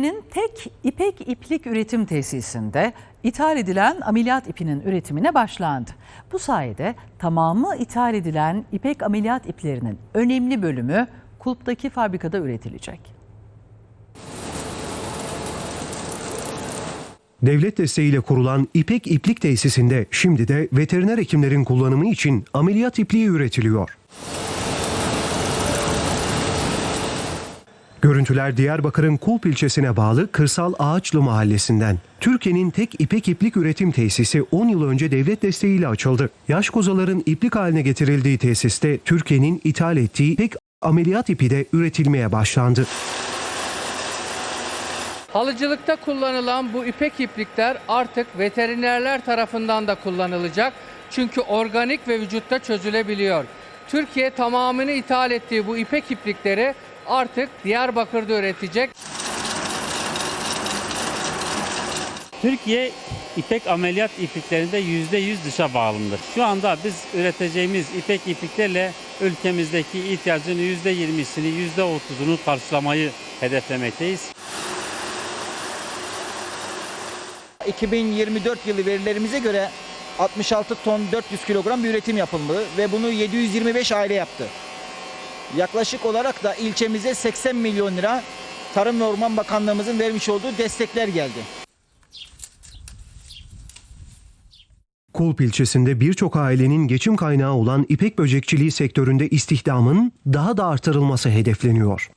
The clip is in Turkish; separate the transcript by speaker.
Speaker 1: Türkiye'nin tek ipek iplik üretim tesisinde ithal edilen ameliyat ipinin üretimine başlandı. Bu sayede tamamı ithal edilen ipek ameliyat iplerinin önemli bölümü kulptaki fabrikada üretilecek.
Speaker 2: Devlet desteğiyle kurulan İpek İplik Tesisinde şimdi de veteriner hekimlerin kullanımı için ameliyat ipliği üretiliyor. Görüntüler Diyarbakır'ın Kulp ilçesine bağlı Kırsal Ağaçlı mahallesinden. Türkiye'nin tek ipek iplik üretim tesisi 10 yıl önce devlet desteğiyle açıldı. Yaş kozaların iplik haline getirildiği tesiste Türkiye'nin ithal ettiği ipek ameliyat ipi de üretilmeye başlandı.
Speaker 3: Halıcılıkta kullanılan bu ipek iplikler artık veterinerler tarafından da kullanılacak. Çünkü organik ve vücutta çözülebiliyor. Türkiye tamamını ithal ettiği bu ipek iplikleri artık Diyarbakır'da üretecek.
Speaker 4: Türkiye ipek ameliyat ipliklerinde %100 dışa bağımlıdır. Şu anda biz üreteceğimiz ipek ipliklerle ülkemizdeki ihtiyacın %20'sini, %30'unu karşılamayı hedeflemekteyiz.
Speaker 5: 2024 yılı verilerimize göre 66 ton 400 kilogram bir üretim yapıldı ve bunu 725 aile yaptı. Yaklaşık olarak da ilçemize 80 milyon lira Tarım ve Orman Bakanlığımızın vermiş olduğu destekler geldi.
Speaker 2: Kulp ilçesinde birçok ailenin geçim kaynağı olan ipek böcekçiliği sektöründe istihdamın daha da artırılması hedefleniyor.